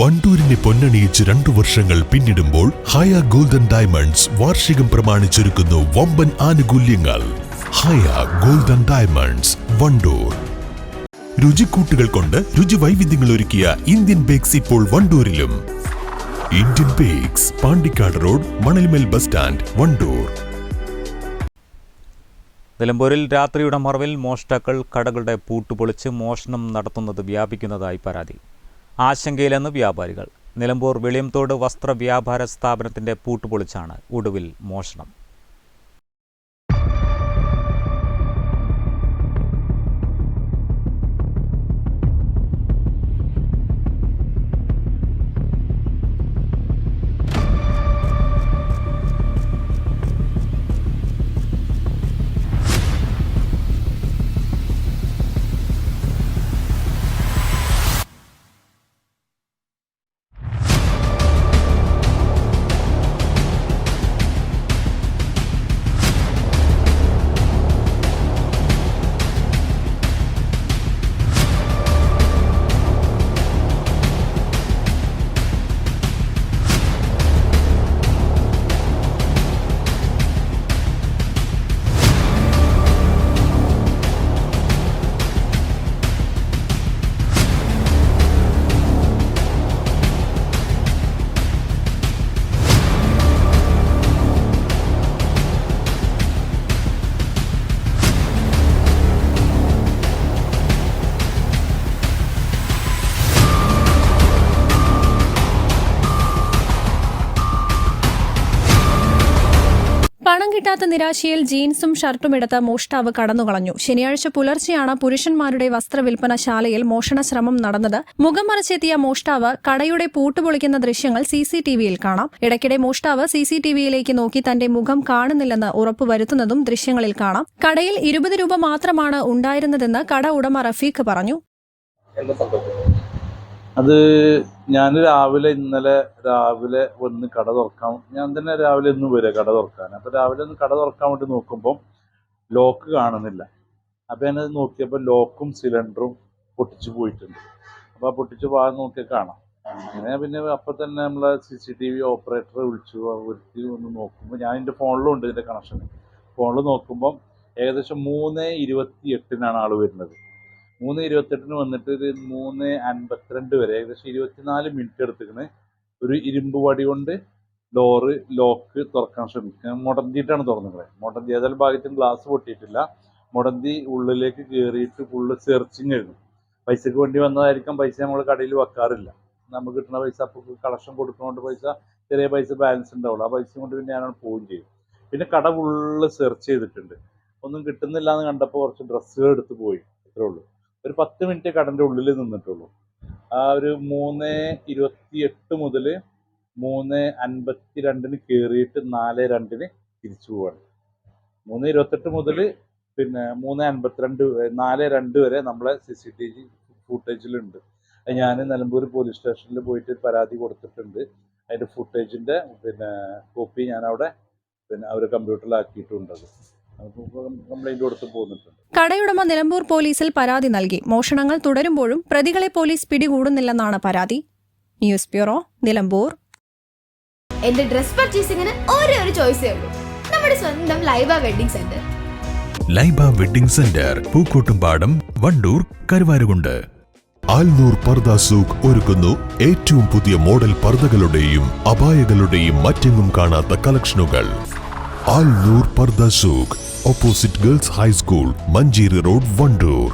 വണ്ടൂരിനെ പൊന്നണിയിച്ച് രണ്ടു വർഷങ്ങൾ പിന്നിടുമ്പോൾ ഹയ ഗോൾഡൻ ഡയമണ്ട്സ് വാർഷികം പ്രമാണിച്ചൊരുക്കുന്നു വമ്പൻ ആനുകൂല്യങ്ങൾ. Haya golden diamonds Wandoor. രുചിക്കൂട്ടുകൾ കൊണ്ട് രുചി വൈവിധ്യങ്ങൾ ഒരുക്കിയ ഇന്ത്യൻ ബേക്സ് ഇപ്പോൾ വണ്ടൂരിലും. Indian bakes Pandikkad road Manalmel bus stand Wandoor. നിലമ്പൂരിൽ രാത്രിയുടെ മറവിൽ മോഷ്ടാക്കൾ കടകളുടെ പൂട്ടുപൊളിച്ച് മോഷണം നടത്തുന്നത് വ്യാപിക്കുന്നതായി പരാതി. ആശങ്കയിലെന്ന് വ്യാപാരികൾ. നിലമ്പൂർ വെളിയംതോട് വസ്ത്ര വ്യാപാര സ്ഥാപനത്തിന്റെ പൂട്ടുപൊളിച്ചാണ് ഒടുവിൽ മോഷണം. കിട്ടാത്ത നിരാശയിൽ ജീൻസും ഷർട്ടും എടുത്ത് മോഷ്ടാവ് കടന്നുകളഞ്ഞു. ശനിയാഴ്ച പുലർച്ചെയാണ് പുരുഷന്മാരുടെ വസ്ത്രവിൽപ്പനശാലയിൽ മോഷണ ശ്രമം നടന്നത്. മുഖം മറച്ചെത്തിയ മോഷ്ടാവ് കടയുടെ പൂട്ടുപൊളിക്കുന്ന ദൃശ്യങ്ങൾ സി സി ടിവിയിൽ കാണാം. ഇടയ്ക്കിടെ മോഷ്ടാവ് സി സി ടിവിയിലേക്ക് നോക്കി തന്റെ മുഖം കാണുന്നില്ലെന്ന് ഉറപ്പുവരുത്തുന്നതും ദൃശ്യങ്ങളിൽ കാണാം. കടയിൽ ഇരുപത് രൂപ മാത്രമാണ് ഉണ്ടായിരുന്നതെന്ന് കട ഉടമ റഫീഖ് പറഞ്ഞു. അത് ഞാൻ രാവിലെ ഇന്നലെ രാവിലെ വന്ന് കട തുറക്കാൻ ഞാൻ തന്നെ രാവിലെ ഇന്ന് വരിക കട തുറക്കാൻ. അപ്പോൾ രാവിലെ ഒന്ന് കട തുറക്കാൻ വേണ്ടി നോക്കുമ്പോൾ ലോക്ക് കാണുന്നില്ല. അപ്പോൾ ഞാനത് നോക്കിയപ്പോൾ ലോക്കും സിലിണ്ടറും പൊട്ടിച്ചു പോയിട്ടുണ്ട്. അപ്പോൾ ആ പൊട്ടിച്ച് ഭാഗം നോക്കിയാൽ കാണാം. അങ്ങനെ പിന്നെ അപ്പം തന്നെ നമ്മളെ സി സി ടി വി ഓപ്പറേറ്ററെ വിളിച്ചു വരുത്തി ഒന്ന് നോക്കുമ്പോൾ ഞാൻ എന്റെ ഫോണിലും ഉണ്ട് ഇതിന്റെ കണക്ഷൻ ഫോണിൽ നോക്കുമ്പം ഏകദേശം മൂന്ന് ഇരുപത്തി എട്ടിനാണ് ആൾ വരുന്നത്. മൂന്ന് ഇരുപത്തെട്ടിന് വന്നിട്ട് ഒരു മൂന്ന് അൻപത്തിരണ്ട് വരെ ഏകദേശം ഇരുപത്തിനാല് മിനിറ്റ് എടുത്തിക്കണ്. ഒരു ഇരുമ്പ് വടി കൊണ്ട് ഡോറ് ലോക്ക് തുറക്കാൻ ശ്രമിക്കുക. മുടന്തിയിട്ടാണ് തുറന്നത് മുടന്തി ഏതായാലും ഭാഗത്തും ഗ്ലാസ് പൊട്ടിയിട്ടില്ല. മുടന്തി ഉള്ളിലേക്ക് കയറിയിട്ട് ഫുള്ള് സെർച്ചിങ് ആയിരുന്നു. പൈസക്ക് വേണ്ടി വന്നതായിരിക്കാം. പൈസ നമ്മൾ കടയിൽ വെക്കാറില്ല. നമുക്ക് കിട്ടുന്ന പൈസ അപ്പോൾ കളക്ഷൻ കൊടുക്കുന്നതുകൊണ്ട് പൈസ ചെറിയ പൈസ ബാലൻസ് ഉണ്ടാവുള്ളൂ. ആ പൈസ കൊണ്ട് പിന്നെ ഞാനവിടെ പോവുകയും ചെയ്യും. പിന്നെ കട ഫുള്ള് സെർച്ച് ചെയ്തിട്ടുണ്ട്. ഒന്നും കിട്ടുന്നില്ല എന്ന് കണ്ടപ്പോൾ കുറച്ച് ഡ്രസ്സുകൾ എടുത്ത് പോയി. അത്രേ ഉള്ളൂ. ഒരു പത്ത് മിനിറ്റ് കടന്റെ ഉള്ളിൽ നിന്നിട്ടുള്ളൂ. ആ ഒരു മൂന്ന് ഇരുപത്തി എട്ട് മുതൽ മൂന്ന് അൻപത്തി രണ്ടിന് കയറിയിട്ട് നാല് രണ്ടിന് തിരിച്ചു പോവാണ്. മൂന്ന് ഇരുപത്തെട്ട് മുതൽ പിന്നെ മൂന്ന് അൻപത്തിരണ്ട് നാല് രണ്ട് വരെ നമ്മളെ സി സി ടി വി ഫുട്ടേജിലുണ്ട് ഞാൻ നിലമ്പൂർ പോലീസ് സ്റ്റേഷനിൽ പോയിട്ട് പരാതി കൊടുത്തിട്ടുണ്ട്. അതിന്റെ ഫുട്ടേജിന്റെ പിന്നെ കോപ്പി ഞാൻ അവിടെ പിന്നെ അവർ കമ്പ്യൂട്ടറിലാക്കിയിട്ടുണ്ട് അത് കംപ്ലൈന്റ് കൊടുത്ത് പോന്നിട്ടുണ്ട്. കടയുടമ നിലമ്പൂർ പോലീസിൽ പരാതി നൽകി. മോഷണങ്ങൾ തുടരുമ്പോഴും പ്രതികളെ പോലീസ് പിടികൂടുന്നില്ലെന്നാണ് പരാതി. News bureau Nilambur. എന്റെ ഡ്രസ് പർച്ചേസിംഗിന് ഒരേ ഒരു ചോയ്സേ ഉള്ളൂ. നമ്മുടെ സ്വന്തം Laiba wedding centre. Laiba wedding centre Pookkottumpadam Wandoor Karuvarakundu. Alnoor Parda Souq ഒരുക്കുന്നു ഏറ്റവും പുതിയ മോഡൽ പർദകളുടെയും അപായകളുടെയും മറ്റെങ്ങും കാണാത്ത കളക്ഷനുകൾ. ആൽനൂർ പർദ സൂഖ് opposite girls high school Manjeri road Wandoor.